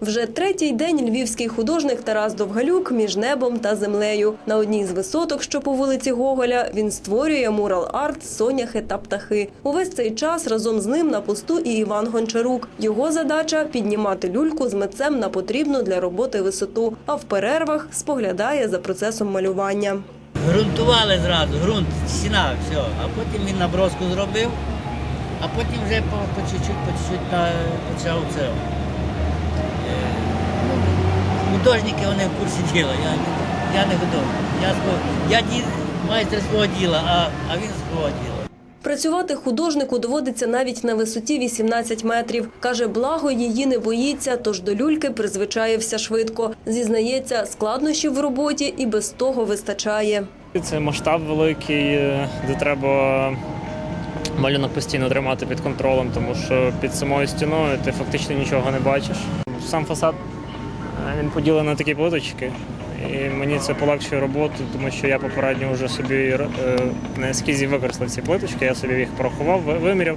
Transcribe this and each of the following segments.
Вже третій день львівський художник Тарас Довгалюк між небом та землею. На одній з висоток, що по вулиці Гоголя, він створює мурал-арт соняхи та птахи. Увесь цей час разом з ним на посту і Іван Гончарук. Його задача піднімати люльку з митцем на потрібну для роботи висоту, а в перервах споглядає за процесом малювання. Грунтували зразу, ґрунт, стіна, все. А потім він наброску зробив, а потім вже по чуть-чуть, по чуть-чуть почав це. Художники вони в курсі діла. Я, я не художник. Я, я ді, майстер свого діла, а, а він свого діла. Працювати художнику доводиться навіть на висоті 18 метрів. Каже, благо її не боїться, тож до люльки призвичаєвся швидко. Зізнається, складнощів в роботі і без того вистачає. Це масштаб великий, е, де треба малюнок постійно тримати під контролем, тому що під самою стіною ти фактично нічого не бачиш. Сам фасад він поділений на такі плиточки. І мені це полегшує роботу, тому що я попередньо вже собі е, на ескізі використав ці плиточки, я собі їх порахував, виміряв.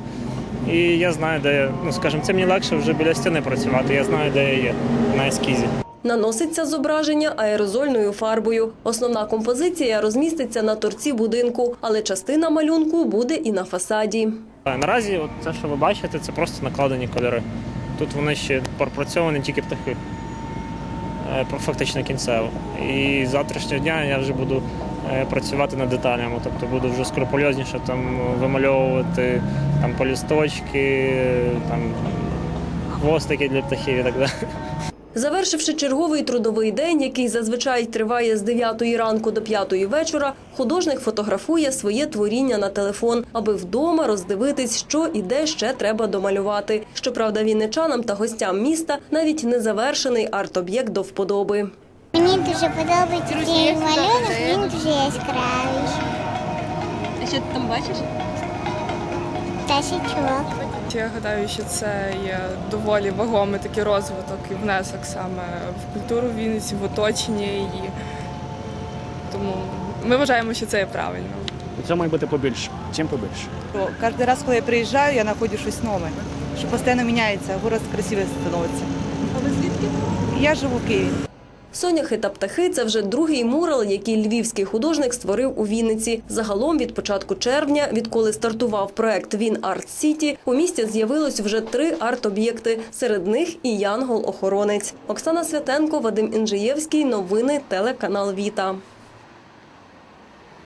І я знаю, де ну скажімо, це мені легше вже біля стіни працювати. Я знаю, де я є на ескізі. Наноситься зображення аерозольною фарбою. Основна композиція розміститься на торці будинку, але частина малюнку буде і на фасаді. Е, Наразі от це, що ви бачите, це просто накладені кольори. Тут вони ще пропрацьовані тільки птахи. Е, Фактично кінцево. І з завтрашнього дня я вже буду е, працювати над деталями, тобто буду вже скрупульозніше там вимальовувати там полісточки, там хвостики для птахів і так далі. Завершивши черговий трудовий день, який зазвичай триває з 9 ранку до 5 вечора, художник фотографує своє творіння на телефон, аби вдома роздивитись, що і де ще треба домалювати. Щоправда, вінничанам та гостям міста навіть незавершений арт-об'єкт до вподоби. Мені дуже подобається цей малюнок, він дуже яскравий. А що ти там бачиш? Пташечок. Я гадаю, що це є доволі вагомий такий розвиток і внесок саме в культуру Вінниці, в оточення її. Тому ми вважаємо, що це є правильно. Це має бути побільше. Чим побільше. Кожен раз, коли я приїжджаю, я знаходжу щось нове, що постійно міняється, город красивий становиться. А ви звідки? Я живу в Києві. Соняхи та птахи це вже другий мурал, який львівський художник створив у Вінниці. Загалом від початку червня, відколи стартував проект Він Арт Сіті, у місті з'явилось вже три арт-об'єкти. Серед них і Янгол-охоронець. Оксана Святенко, Вадим Інжиєвський. Новини телеканал Віта.